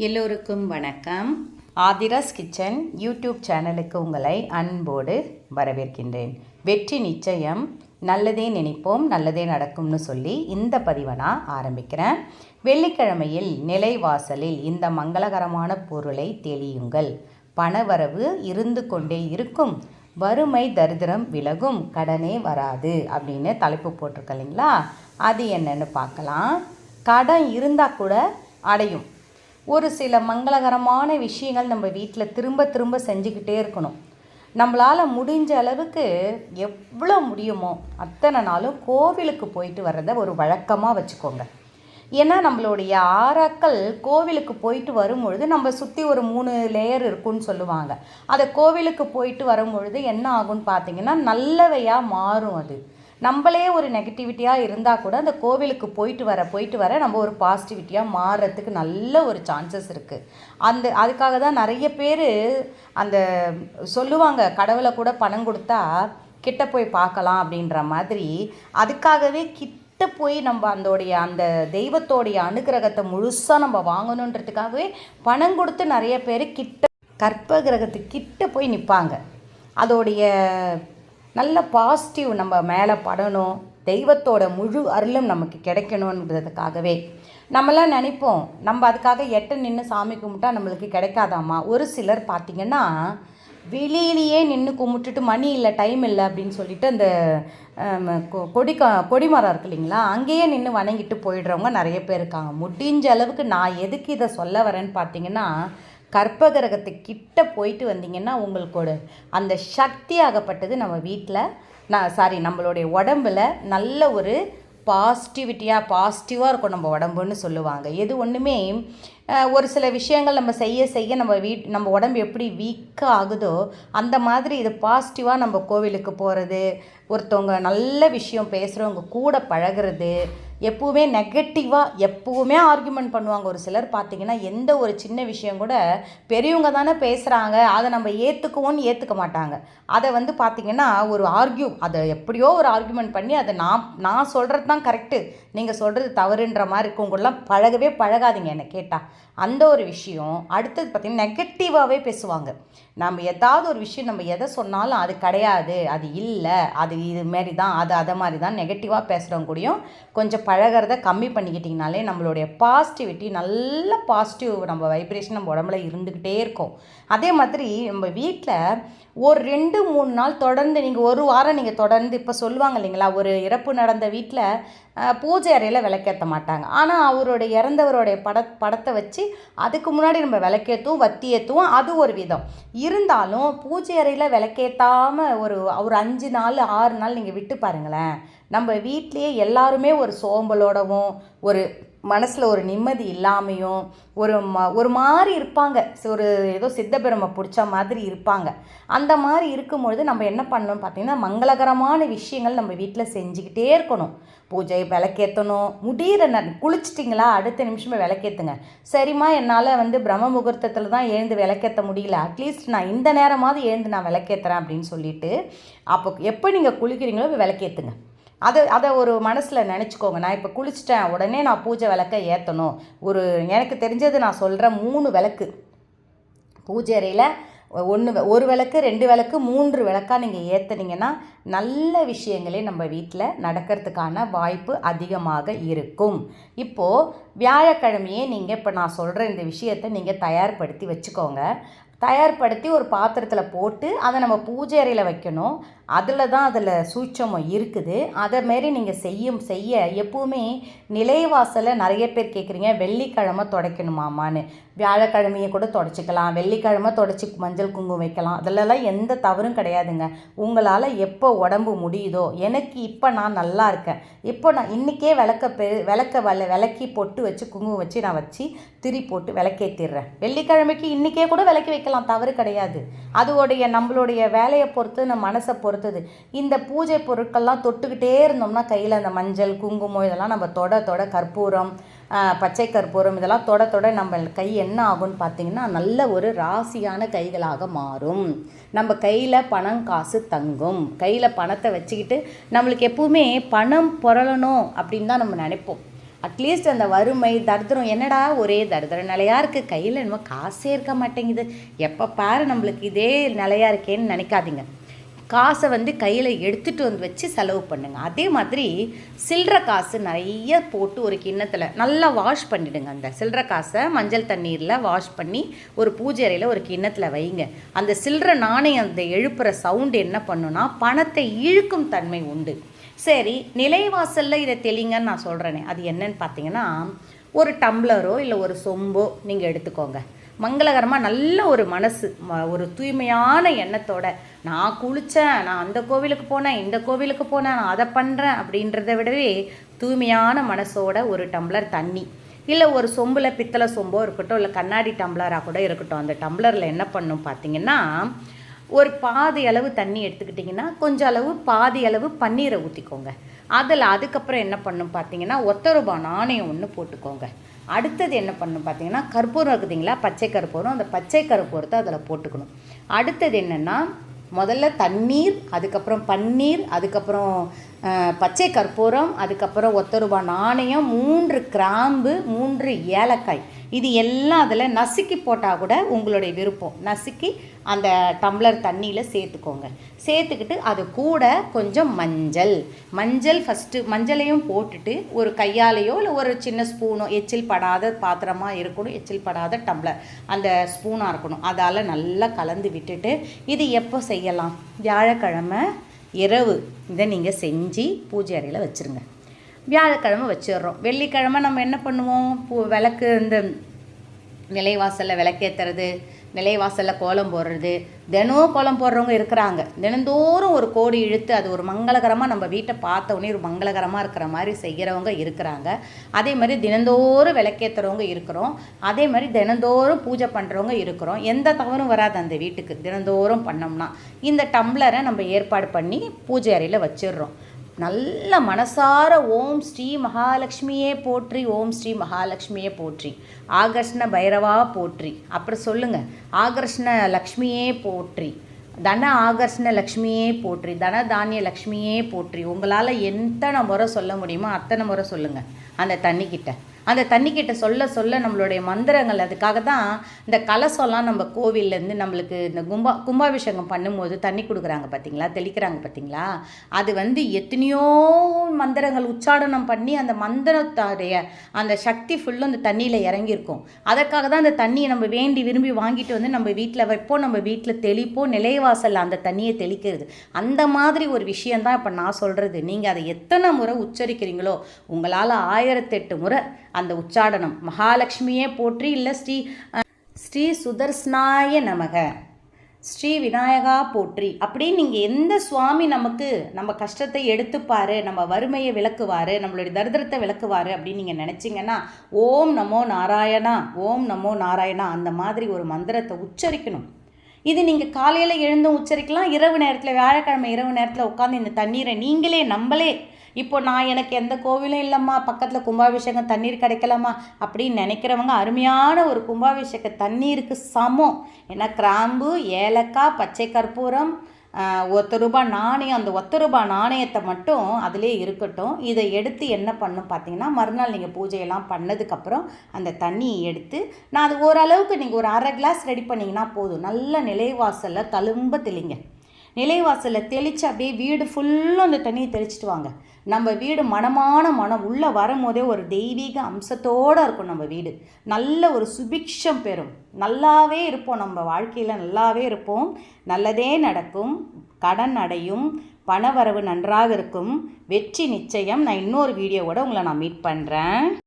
எல்லோருக்கும் வணக்கம். Aadhira's kitchen YouTube சேனலுக்கு உங்களை அன்போடு வரவேற்கின்றேன். வெற்றி நிச்சயம் நல்லதே நினைப்போம் நல்லதே நடக்கும்னு சொல்லி இந்த பதிவை நான் ஆரம்பிக்கிறேன். வெள்ளிக்கிழமையில் நிலைவாசலில் இந்த மங்களகரமான பொருளை தெளியுங்கள். பணவரவு இருந்து கொண்டே இருக்கும். வறுமை தரித்திரம் விலகும். கடனே வராது அப்படின்னு தலைப்பு போட்டிருக்க இல்லைங்களா? அது என்னன்னு பார்க்கலாம். கடன் இருந்தால் கூட அடையும். ஒரு சில மங்களகரமான விஷயங்கள் நம்ம வீட்டில் திரும்ப திரும்ப செஞ்சுக்கிட்டே இருக்கணும். நம்மளால் முடிஞ்ச அளவுக்கு எவ்வளோ முடியுமோ அத்தனை நாளும் கோவிலுக்கு போயிட்டு வர்றதை ஒரு வழக்கமாக வச்சுக்கோங்க. ஏன்னா நம்மளுடைய ஆறாக்கள் கோவிலுக்கு போயிட்டு வரும்பொழுது நம்ம சுற்றி ஒரு மூணு லேயர் இருக்குன்னு சொல்லுவாங்க. அதை கோவிலுக்கு போயிட்டு வரும்பொழுது என்ன ஆகும்னு பார்த்தீங்கன்னா நல்லவையாக மாறும் அது. நம்மளே ஒரு நெகட்டிவிட்டியாக இருந்தால் கூட அந்த கோவிலுக்கு போயிட்டு வர போயிட்டு வர நம்ம ஒரு பாசிட்டிவிட்டியாக மாறுறதுக்கு நல்ல ஒரு சான்சஸ் இருக்குது அந்த அதுக்காக தான் நிறைய பேர் அந்த சொல்லுவாங்க கடவுளை கூட பணம் கொடுத்தா கிட்ட போய் பார்க்கலாம் அப்படின்ற மாதிரி. அதுக்காகவே கிட்ட போய் நம்ம அந்தோடைய அந்த தெய்வத்தோடைய அனுகிரகத்தை முழுசாக நம்ம வாங்கணுன்றதுக்காகவே பணம் கொடுத்து நிறைய பேர் கிட்ட கற்ப கிரகத்துக்கு கிட்ட போய் நிற்பாங்க அதோடைய நல்ல பாசிட்டிவ் நம்ம மேலே படணும். தெய்வத்தோட முழு அருளும் நமக்கு கிடைக்கணுன்றதுக்காகவே நம்மளாம் நினைப்போம் நம்ம அதுக்காக எட்ட நின்று சாமி கும்பிட்டா நம்மளுக்கு கிடைக்காதாம்மா. ஒரு சிலர் பார்த்திங்கன்னா வெளியிலேயே நின்று கும்பிட்டுட்டு மணி இல்லை டைம் இல்லை அப்படின்னு சொல்லிட்டு அந்த கொடி கொடிமரம் இருக்கு இல்லைங்களா? அங்கேயே நின்று வணங்கிட்டு போயிடுறவங்க நிறைய பேர் இருக்காங்க. முடிஞ்ச அளவுக்கு நான் எதுக்கு இதை சொல்ல வரேன்னு பார்த்தீங்கன்னா கற்பகிரகத்து கிட்ட போயிட்டு வந்தீங்கன்னா உங்களுக்கோட அந்த சக்தி ஆகப்பட்டது நம்ம வீட்டில் நான் சாரி நம்மளுடைய உடம்புல நல்ல ஒரு பாசிட்டிவிட்டியாக பாசிட்டிவாக இருக்கும் நம்ம உடம்புன்னு சொல்லுவாங்க. எது ஒன்றுமே ஒரு சில விஷயங்கள் நம்ம செய்ய செய்ய நம்ம வீட் நம்ம உடம்பு எப்படி வீக்காக ஆகுதோ அந்த மாதிரி இது பாசிட்டிவாக நம்ம கோவிலுக்கு போகிறது ஒருத்தவங்க நல்ல விஷயம் பேசுகிறவங்க கூட பழகிறது எப்போவுமே நெகட்டிவாக எப்பவுமே ஆர்குமெண்ட் பண்ணுவாங்க. ஒரு சிலர் பார்த்திங்கன்னா எந்த ஒரு சின்ன விஷயம் கூட பெரியவங்க தானே பேசுகிறாங்க அதை நம்ம ஏற்றுக்குவோன்னு ஏற்றுக்க மாட்டாங்க. அதை வந்து பார்த்திங்கன்னா ஒரு ஆர்கியூ அதை எப்படியோ ஒரு ஆர்குமெண்ட் பண்ணி அதை நான் நான் சொல்கிறது தான் கரெக்டு நீங்கள் சொல்கிறது தவறுன்ற மாதிரி இருக்கவங்களாம் பழகவே பழகாதீங்க என்னை கேட்டால் அந்த ஒரு விஷயம் அடுத்தது பார்த்திங்கன்னா நெகட்டிவாகவே பேசுவாங்க. நம்ம ஏதாவது ஒரு விஷயம் நம்ம எதை சொன்னாலும் அது கிடையாது அது இல்லை அது இது மாரி தான் அது அதை மாதிரி தான் நெகட்டிவாக பேசுகிறவங்க கூடயும் கொஞ்சம் பழகிறத கம்மி பண்ணிக்கிட்டிங்கனாலே நம்மளுடைய பாசிட்டிவிட்டி நல்ல பாசிட்டிவ் நம்ம வைப்ரேஷன் நம்ம உடம்புல இருந்துக்கிட்டே இருக்கும். அதே மாதிரி நம்ம வீட்டில் ஒரு ரெண்டு மூணு நாள் தொடர்ந்து நீங்கள் ஒரு வாரம் நீங்கள் தொடர்ந்து இப்போ சொல்லுவாங்க இல்லைங்களா ஒரு இறப்பு நடந்த வீட்டில் பூஜை அறையில் விளக்கேற்ற மாட்டாங்க. ஆனால் அவருடைய இறந்தவருடைய பட படத்தை வச்சு அதுக்கு முன்னாடி நம்ம விளக்கேற்றுவோம் வத்தி ஏற்றுவோம் அது ஒரு விதம். இருந்தாலும் பூஜை அறையில் விளக்கேற்றாமல் ஒரு ஒரு அஞ்சு நாள் ஆறு நாள் நீங்கள் விட்டு பாருங்களேன். நம்ம வீட்லேயே எல்லாருமே ஒரு சோம்பலோடவும் ஒரு மனசில் ஒரு நிம்மதி இல்லாமையும் ஒரு ம ஒரு மாதிரி இருப்பாங்க. ஒரு ஏதோ சித்தபெருமை பிடிச்ச மாதிரி இருப்பாங்க. அந்த மாதிரி இருக்கும்பொழுது நம்ம என்ன பண்ணணும் பார்த்திங்கன்னா மங்களகரமான விஷயங்கள் நம்ம வீட்டில் செஞ்சுக்கிட்டே இருக்கணும். பூஜை விளக்கேற்றணும் முடிகிற ந குளிச்சிட்டிங்களா? அடுத்த நிமிஷமே விளக்கேற்றுங்க சரிம்மா என்னால் வந்து பிரம்ம முகூர்த்தத்தில் தான் எழுந்து விளக்கேற்ற முடியல. அட்லீஸ்ட் நான் இந்த நேரமாவது எழுந்து நான் விளக்கேற்றுறேன் அப்படின்னு சொல்லிட்டு அப்போ எப்போ நீங்கள் குளிக்கிறீங்களோ விளக்கேற்றுங்க அதை அதை ஒரு மனசில் நினச்சிக்கோங்க. நான் இப்போ குளிச்சிட்டேன் உடனே நான் பூஜை விளக்க ஏற்றணும் ஒரு எனக்கு தெரிஞ்சது நான் சொல்கிறேன் மூணு விளக்கு. பூஜை அறையில் ஒன்று ஒரு விளக்கு ரெண்டு விளக்கு மூன்று விளக்காக நீங்கள் ஏற்றுனீங்கன்னா நல்ல விஷயங்களே நம்ம வீட்டில் நடக்கிறதுக்கான வாய்ப்பு அதிகமாக இருக்கும். இப்போது வியாழக்கிழமையே நீங்கள் இப்போ நான் சொல்கிற இந்த விஷயத்தை நீங்கள் தயார்படுத்தி வச்சுக்கோங்க. தயார்படுத்தி ஒரு பாத்திரத்தில் போட்டு அதை நம்ம பூஜை அறையில் வைக்கணும். அதில் தான் அதில் சூட்சமம் இருக்குது. அதை மாரி நீங்கள் செய்யும் செய்ய எப்போவுமே நிலைவாசலை நிறைய பேர் கேட்குறீங்க வெள்ளிக்கிழமை துடைக்கணுமாமான்னு. வியாழக்கிழமையை கூட தொடச்சிக்கலாம் வெள்ளிக்கிழமை தொடச்சி மஞ்சள் குங்குமம் வைக்கலாம். அதிலலாம் எந்த தவறும் கிடையாதுங்க. உங்களால் எப்போ உடம்பு முடியுதோ எனக்கு இப்போ நான் நல்லா இருக்கேன். இப்போ நான் இன்றைக்கே விளக்க பெ விளக்க வல விளக்கி பொட்டு வச்சு குங்குமம் வச்சு நான் வச்சு திரி போட்டு விளக்கேற்றிடுறேன் வெள்ளிக்கிழமைக்கு இன்றைக்கே கூட விளக்கி வைக்கலாம் தவறு கிடையாது. அதோடைய நம்மளுடைய வேலையை பொறுத்து நம்ம மனசை பொறுத்தது. இந்த பூஜை பொருட்கள்லாம் தொட்டுக்கிட்டே இருந்தோம்னா கையில் அந்த மஞ்சள் குங்குமம் இதெல்லாம் நம்ம தொட தொட கற்பூரம் பச்சை கற்பூரம் இதெல்லாம் தொட தொட நம்ம கை என்ன ஆகும்னு பார்த்தீங்கன்னா நல்ல ஒரு ராசியான கைகளாக மாறும். நம்ம கையில் பணம் காசு தங்கும். கையில் பணத்தை வச்சுக்கிட்டு நம்மளுக்கு எப்பவுமே பணம் புரளணும் அப்படின்னு தான் நம்ம நினைப்போம். அட்லீஸ்ட் அந்த வறுமை தரித்திரம் என்னடா ஒரே தரித்திர நிலையாக இருக்குது கையில் என்னமோ காசே இருக்க மாட்டேங்குது. எப்போ பாரு நம்மளுக்கு இதே நிலையாக இருக்கேன்னு நினைக்காதீங்க. காசை வந்து கையில் எடுத்துகிட்டு வந்து வச்சு செலவு பண்ணுங்கள் அதே மாதிரி சில்லற காசு நிறைய போட்டு ஒரு கிண்ணத்தில் நல்லா வாஷ் பண்ணிவிடுங்க அந்த சில்லற காசை மஞ்சள் தண்ணீரில் வாஷ் பண்ணி ஒரு பூஜை அறையில் ஒரு கிண்ணத்தில் வைங்க. அந்த சில்லற நாணயம் அந்த எழுப்புகிற சவுண்டு என்ன பண்ணுன்னா பணத்தை இழுக்கும் தன்மை உண்டு. சரி நிலைவாசலில் இதை தெளிங்கன்னு நான் சொல்கிறேனே அது என்னன்னு பார்த்தீங்கன்னா ஒரு டம்ளரோ இல்லை ஒரு சொம்போ நீங்கள் எடுத்துக்கோங்க. மங்களகரமாக நல்ல ஒரு மனசு ஒரு தூய்மையான எண்ணத்தோட நான் குளித்தேன் நான் அந்த கோவிலுக்கு போனேன் இந்த கோவிலுக்கு போனேன் நான் அதை பண்ணுறேன் அப்படின்றத விடவே தூய்மையான மனசோட ஒரு டம்ளர் தண்ணி. இல்லை ஒரு சொம்பில் பித்தளை சொம்போ இருக்கட்டும் இல்லை கண்ணாடி டம்ளராக கூட இருக்கட்டும். அந்த டம்ளரில் என்ன பண்ணும் பார்த்தீங்கன்னா ஒரு பாதி அளவு தண்ணி எடுத்துக்கிட்டிங்கன்னா கொஞ்சம் அளவு பாதி அளவு பன்னீரை ஊற்றிக்கோங்க அதில் அதுக்கப்புறம் என்ன பண்ணும் பார்த்தீங்கன்னா ஒத்த ரூபாய் நாணயம் ஒன்று போட்டுக்கோங்க. அடுத்தது என்ன பண்ணும் பார்த்தீங்கன்னா கற்பூரம் இருக்குதுங்களா பச்சை கற்பூரம் அந்த பச்சை கற்பூரத்தை அதில் போட்டுக்கணும். அடுத்தது என்னென்னா முதல்ல தண்ணீர் அதுக்கப்புறம் பன்னீர் அதுக்கப்புறம் பச்சை கற்பூரம் அதுக்கப்புறம் ஒத்த ரூபாய் நாணயம் மூன்று கிராம்பு மூன்று ஏலக்காய். இது எல்லாம் அதில் நசுக்கி போட்டால் கூட உங்களுடைய விருப்பம். நசுக்கி அந்த டம்ளர் தண்ணியில் சேர்த்துக்கோங்க. சேர்த்துக்கிட்டு அது கூட கொஞ்சம் மஞ்சள். மஞ்சள் ஃபஸ்ட்டு மஞ்சளையும் போட்டுட்டு ஒரு கையாலேயோ இல்லை ஒரு சின்ன ஸ்பூனோ எச்சில் படாத பாத்திரமாக இருக்கணும் எச்சில் படாத டம்ளர். அந்த ஸ்பூனாக இருக்கணும். அதால் நல்லா கலந்து விட்டுட்டு இது எப்போ செய்யலாம்? வியாழக்கிழமை இரவு. இதை நீங்கள் செஞ்சு பூஜை அறையில் வச்சுருங்க. வியாழக்கிழமை வச்சிடுறோம். வெள்ளிக்கிழமை நம்ம என்ன பண்ணுவோம்? பூ விளக்கு இந்த நிலைவாசலில் விளக்கேற்றுறது நிலைவாசலில் கோலம் போடுறது. தினம் கோலம் போடுறவங்க இருக்கிறாங்க. தினந்தோறும் ஒரு கோடி இழுத்து அது ஒரு மங்களகரமாக நம்ம வீட்டை பார்த்த ஒரு மங்களகரமாக இருக்கிற மாதிரி செய்கிறவங்க இருக்கிறாங்க. அதே மாதிரி தினந்தோறும் விளக்கேற்றுறவங்க இருக்கிறோம். அதே மாதிரி தினந்தோறும் பூஜை பண்ணுறவங்க இருக்கிறோம். எந்த தவறும் வராது அந்த வீட்டுக்கு. தினந்தோறும் பண்ணோம்னா. இந்த டம்ளரை நம்ம ஏற்பாடு பண்ணி பூஜை அறையில் வச்சிடுறோம். நல்ல மனசார ஓம் ஸ்ரீ மகாலட்சுமியே போற்றி ஓம் ஸ்ரீ மகாலட்சுமியே போற்றி. ஆகர்ஷ்ண பைரவா போற்றி. அப்புறம் சொல்லுங்கள் ஆகர்ஷ்ண லக்ஷ்மியே போற்றி. தன ஆகர்ஷ்ண லக்ஷ்மியே போற்றி. தன தானிய லக்ஷ்மியே போற்றி. உங்களால் எத்தனை முறை சொல்ல முடியுமோ அத்தனை முறை சொல்லுங்கள் அந்த தண்ணிக்கிட்ட. அந்த தண்ணிக்கிட்ட சொல்ல சொல்ல நம்மளுடைய மந்திரங்கள் அதுக்காக தான் இந்த கலசம்லாம் நம்ம கோவில்லேருந்து நம்மளுக்கு இந்த கும்பா கும்பாபிஷேகம் பண்ணும்போது தண்ணி கொடுக்குறாங்க பார்த்தீங்களா? தெளிக்கிறாங்க பார்த்தீங்களா? அது வந்து எத்தனையோ மந்திரங்கள் உச்சாடனம் பண்ணி அந்த மந்திரத்துடைய அந்த சக்தி ஃபுல்லும் அந்த தண்ணியில் இறங்கியிருக்கும். அதற்காக தான் அந்த தண்ணியை நம்ம வேண்டி விரும்பி வாங்கிட்டு வந்து நம்ம வீட்டில் வைப்போம் நம்ம வீட்டில் தெளிப்போம் நிலைவாசலில் அந்த தண்ணியை தெளிக்கிறது. அந்த மாதிரி ஒரு விஷயந்தான் இப்போ நான் சொல்கிறது நீங்கள் அதை எத்தனை முறை உச்சரிக்கிறீங்களோ உங்களால் ஆயிரத்தெட்டு முறை அந்த உச்சாடனம். மகாலட்சுமியே போற்றி இல்லை ஸ்ரீ ஸ்ரீ சுதர்ஸ்னாய நமக. ஸ்ரீ விநாயகா போற்றி. அப்படின்னு நீங்கள் எந்த சுவாமி நமக்கு நம்ம கஷ்டத்தை எடுத்துப்பாரு நம்ம வறுமையை விளக்குவார் நம்மளுடைய தரித்திரத்தை விளக்குவார் அப்படின்னு நீங்கள் நினச்சிங்கன்னா ஓம் நமோ நாராயணா ஓம் நமோ நாராயணா அந்த மாதிரி ஒரு மந்திரத்தை உச்சரிக்கணும். இது நீங்கள் காலையில் எழுந்தும் உச்சரிக்கலாம் இரவு நேரத்தில் வியாழக்கிழமை இரவு நேரத்தில் உட்காந்து இந்த தண்ணீரை நீங்களே நம்மளே இப்போ நான் எனக்கு எந்த கோவிலும் இல்லைம்மா. பக்கத்தில் கும்பாபிஷேகம் தண்ணீர் கிடைக்கலம்மா. அப்படின்னு நினைக்கிறவங்க அருமையான ஒரு கும்பாபிஷேக தண்ணீருக்கு சமம். ஏன்னா கிராம்பு ஏலக்காய் பச்சை கற்பூரம் ஒத்த ரூபாய் நாணயம். அந்த ஒத்த ரூபாய் நாணயத்தை மட்டும் அதிலே இருக்கட்டும். இதை எடுத்து என்ன பண்ணும் பார்த்தீங்கன்னா மறுநாள் நீங்கள் பூஜையெல்லாம் பண்ணதுக்கப்புறம் அந்த தண்ணியை எடுத்து நான் அது ஓரளவுக்கு நீங்கள் ஒரு அரை கிளாஸ் ரெடி பண்ணிங்கன்னா போதும். நல்ல நிலைவாசலில் தழும்ப தெளிங்க. நிலைவாசலில் தெளித்து அப்படியே வீடு ஃபுல்லும் அந்த தண்ணியை தெளிச்சிட்டு வாங்க. நம்ம வீடு மனமான மனம். உள்ளே வரும்போதே ஒரு தெய்வீக அம்சத்தோடு இருக்கும் நம்ம வீடு. நல்ல ஒரு சுபிக்ஷம் பெறும். நல்லாவே இருப்போம். நம்ம வாழ்க்கையில் நல்லாவே இருப்போம். நல்லதே நடக்கும். கடன் அடையும். பணவரவு நன்றாக இருக்கும். வெற்றி நிச்சயம். நான் இன்னொரு வீடியோவோட உங்களை நான் மீட் பண்ணுறேன்